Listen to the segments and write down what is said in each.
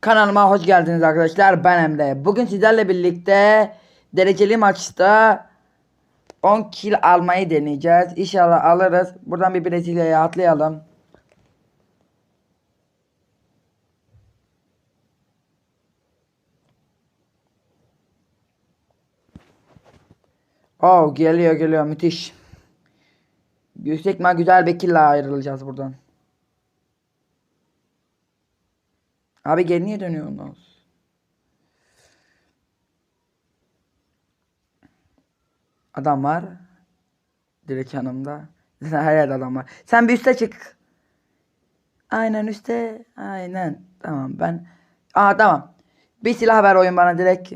Kanalıma hoş geldiniz arkadaşlar. Ben Emre. Bugün sizlerle birlikte dereceli maçta 10 kill almayı deneyeceğiz. İnşallah alırız. Buradan bir Brezilya'ya atlayalım. Oh geliyor geliyor müthiş. Yüksek ihtimal güzel bir kill ayrılacağız buradan. Abi geri niye dönüyorsunuz? Adam var. Direkt yanımda. Her yerde adam var. Sen bir üste çık. Aynen üste. Aynen. Tamam ben. Aa tamam. Bir silah ver oyun bana direkt.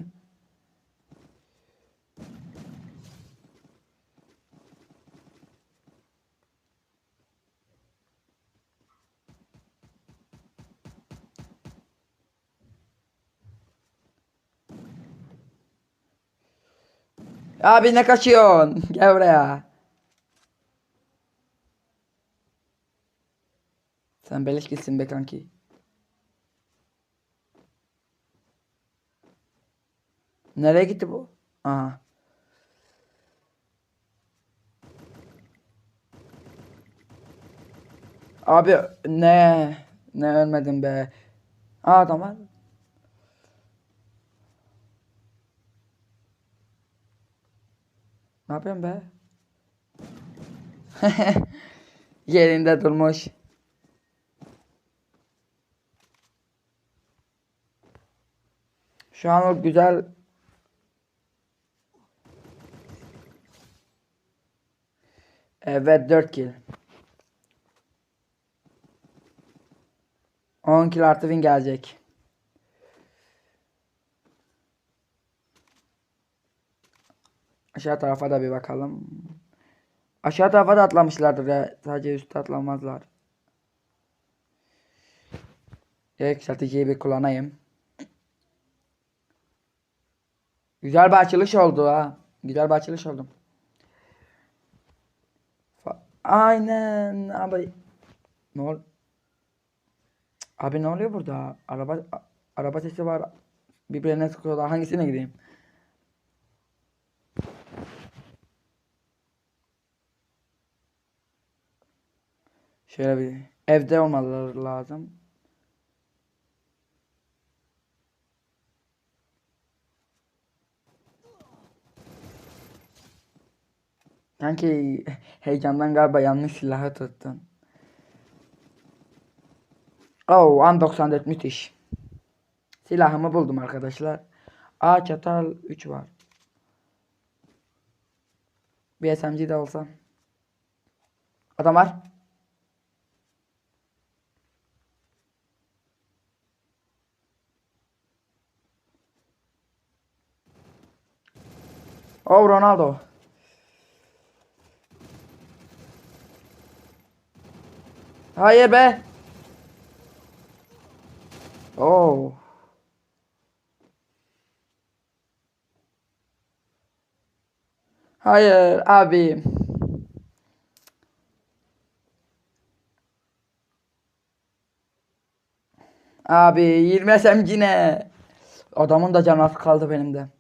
Abi ne kaçıyorsun? Gel buraya. Sen beleş gitsin be kanki. Nereye gitti bu? Aha. Abi ne? Ne ölmedim be. Aa adam Ne yapıyorsun be? Yerinde durmuş. Şu an o güzel Evet 4 kill. 10 kill artı win gelecek. Aşağı tarafa da bir bakalım. Aşağı tarafa da atlamışlardır ya. Sadece üstte atlamazlar. Yükselticiyi bir kullanayım. Güzel bir açılış oldu ha. Güzel bir açılış oldu. Aynen abi. Ne ol? Abi ne oluyor burada? Araba araba sesi var. Birbirine sıkıyorlar. Hangisine gideyim? Şöyle bir evde olmaları lazım. Sanki heyecandan galiba yanlış silahı tuttun. Oh, an 94 müthiş. Silahımı buldum arkadaşlar. A çatal 3 var. Bir SMG de olsa. Adam var. Oh Ronaldo. Hayır be. Oh. Hayır abi. Abi 20 SMG ne? Adamın da canı kaldı benim de.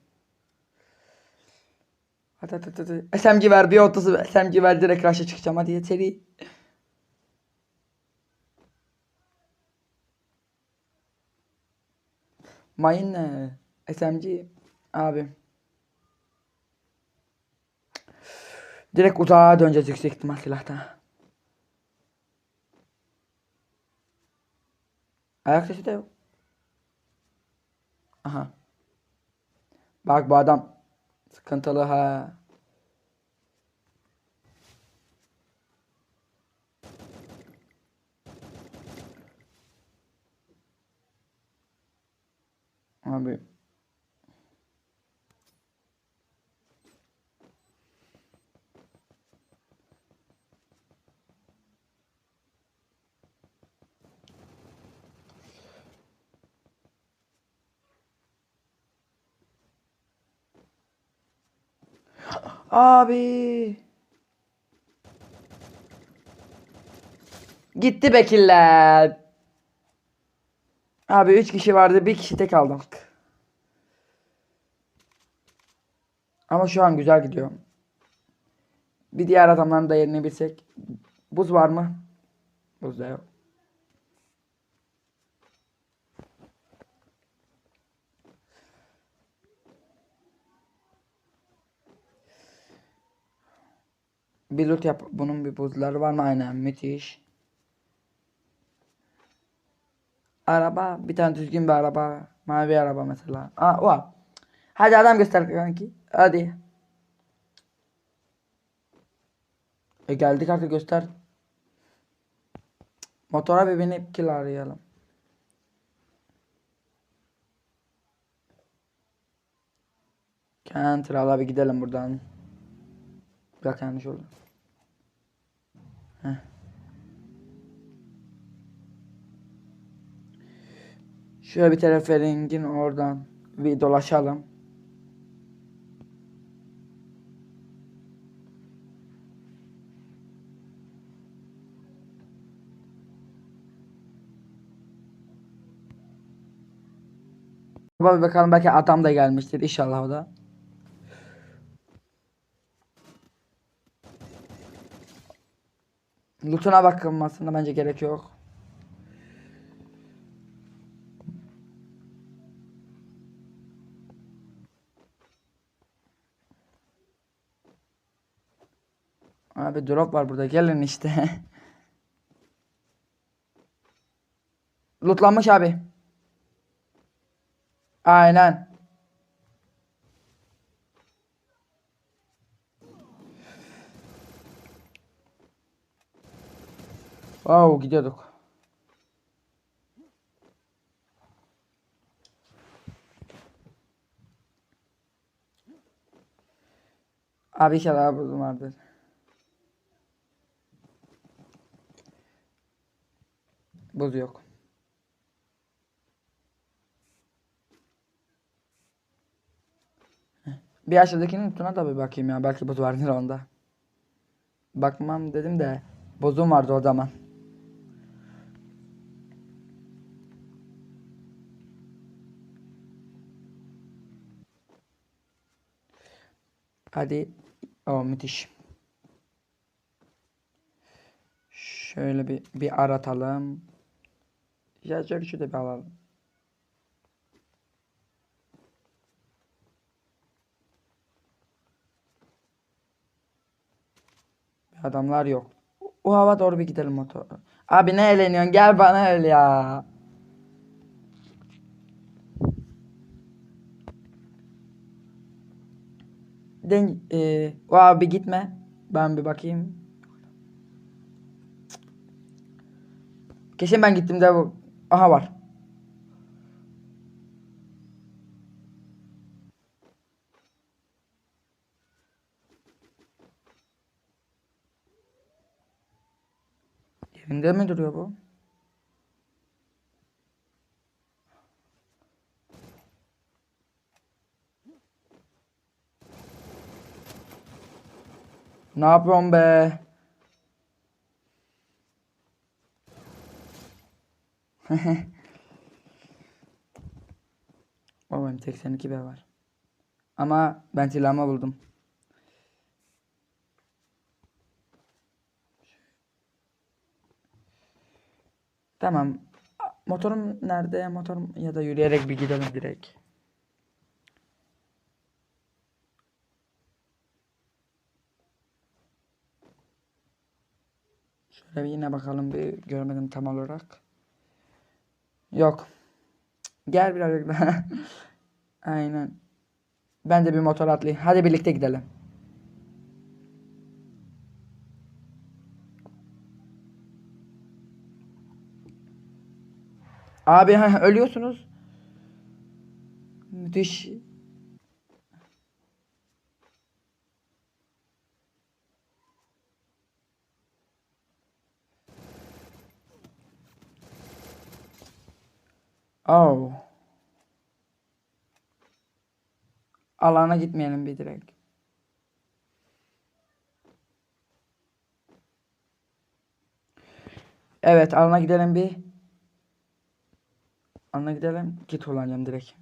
Hadi hadi hadi. SMG ver bir 30 SMG ver direkt rush'a çıkacağım hadi seri. Mayın ne? SMG abi. Direkt uzağa döneceğiz yüksek ihtimal silahta. Ayak sesi de yok. Aha. Bak bu adam sıkıntılı ha. Abi. Abi. Gitti bekiller. Abi 3 kişi vardı. Bir kişi tek aldık. Ama şu an güzel gidiyor. Bir diğer adamların da yerini bilsek. Buz var mı? Buz da yok. Bir loot yap. Bunun bir buzları var mı? Aynen. Müthiş. Araba. Bir tane düzgün bir araba. Mavi araba mesela. Aa o. Hadi adam göster kanki. Hadi. E geldik artık göster. Motora bir binip kill arayalım. Al abi gidelim buradan. Bırak yanlış oldu. Şöyle bir teleferingin oradan bir dolaşalım. Baba bakalım belki adam da gelmiştir inşallah o da. Lootuna bakılmasına bence gerek yok. Abi drop var burada gelin işte. Lootlanmış abi. Aynen. Wow gidiyorduk. Abi inşallah buzum vardır. Buz yok. Bir aşağıdakinin tuna da bir bakayım ya. Belki buz vardır onda. Bakmam dedim de bozum vardı o zaman. Hadi. O müthiş. Şöyle bir bir aratalım. Ya şöyle şurada bir alalım. Adamlar yok. O hava doğru bir gidelim motor. Abi ne eğleniyorsun? Gel bana öl ya. Den e, o abi gitme. Ben bir bakayım. Kesin ben gittim de bu. Aha var. Yerinde mi duruyor bu? Ne yapıyorsun be? benim 82 B var. Ama ben silahımı buldum. Tamam. Motorum nerede? Motorum ya da yürüyerek bir gidelim direkt. Şöyle yine bakalım bir görmedim tam olarak. Yok. Gel birazcık daha. Aynen. Ben de bir motor atlayayım. Hadi birlikte gidelim. Abi ölüyorsunuz. Müthiş. Oh. Alana gitmeyelim bir direkt. Evet alana gidelim bir. Anla gidelim. Kit kullanacağım direkt.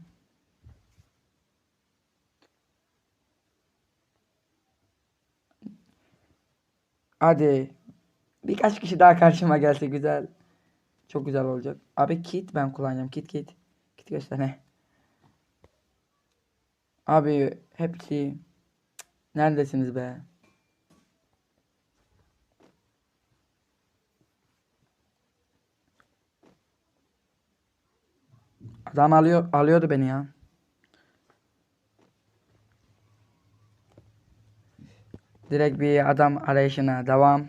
Hadi. Birkaç kişi daha karşıma gelse güzel. Çok güzel olacak. Abi kit ben kullanacağım. Kit kit. Kit göster ne? Abi hepsi. Neredesiniz be? Adam alıyor alıyordu beni ya. Direkt bir adam arayışına devam.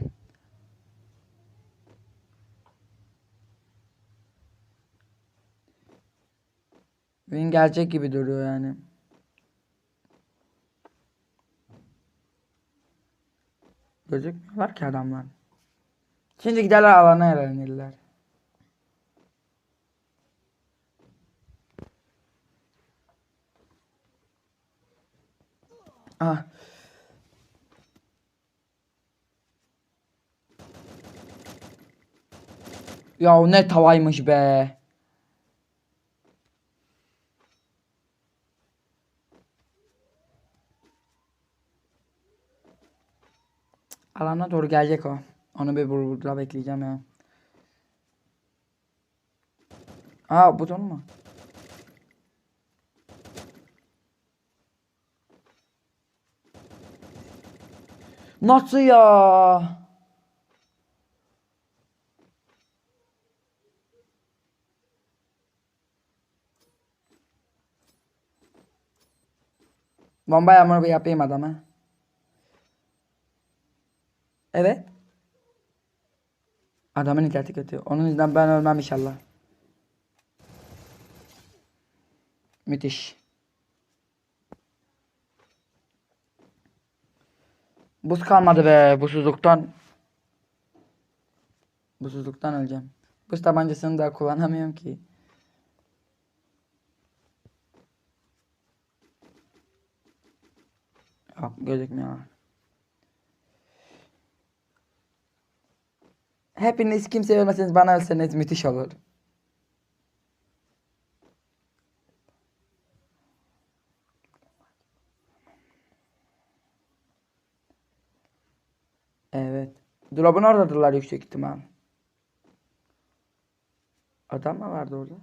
Win gelecek gibi duruyor yani. Gözükmüyorlar ki adamlar. Şimdi giderler alana erenirler. Ah. Ya o ne tavaymış be. Alana doğru gelecek o. Onu bir bur- burada bekleyeceğim ya. Aa buton mu? Nasıl ya? Bomba yağmuru bir yapayım adama. Evet. Adamın interneti kötü. Onun yüzünden ben ölmem inşallah. Müthiş. Buz kalmadı be buzsuzluktan. Buzsuzluktan öleceğim. Buz tabancasını da kullanamıyorum ki. Yok gözükmüyor. Hepiniz kimse ölmeseniz bana ölseniz müthiş olur. Evet. Drop'un oradadırlar yüksek ihtimal. Adam mı vardı orada?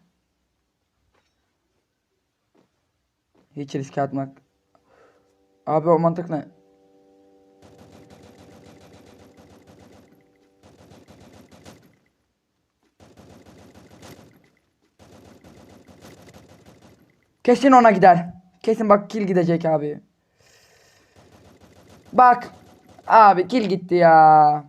Hiç riske atmak. Abi o mantık ne? Kesin ona gider. Kesin bak kill gidecek abi. Bak. Abi kill gitti ya.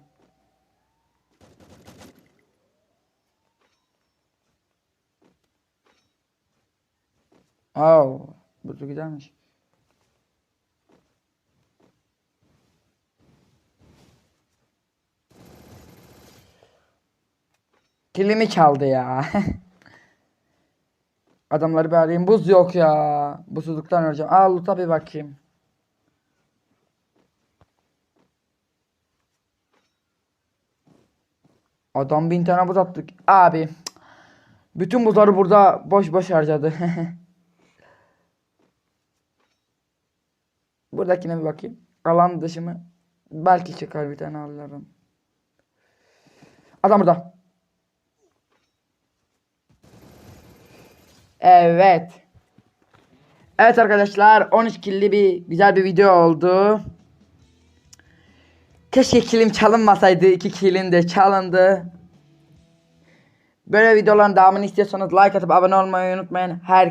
Oh, bu da güzelmiş. Kilimi çaldı ya. Adamları bir arayayım. Buz yok ya. Buzsuzluktan öleceğim. Aa loot'a bir bakayım. Adam bin tane buz attık. Abi. Bütün buzları burada boş boş harcadı. Buradakine bir bakayım. Alan dışı mı? Belki çıkar bir tane alırım. Adam burada. Evet. Evet arkadaşlar 13 killi bir güzel bir video oldu. Keşke kilim çalınmasaydı. 2 kilim de çalındı. Böyle videoların devamını istiyorsanız like atıp abone olmayı unutmayın. Her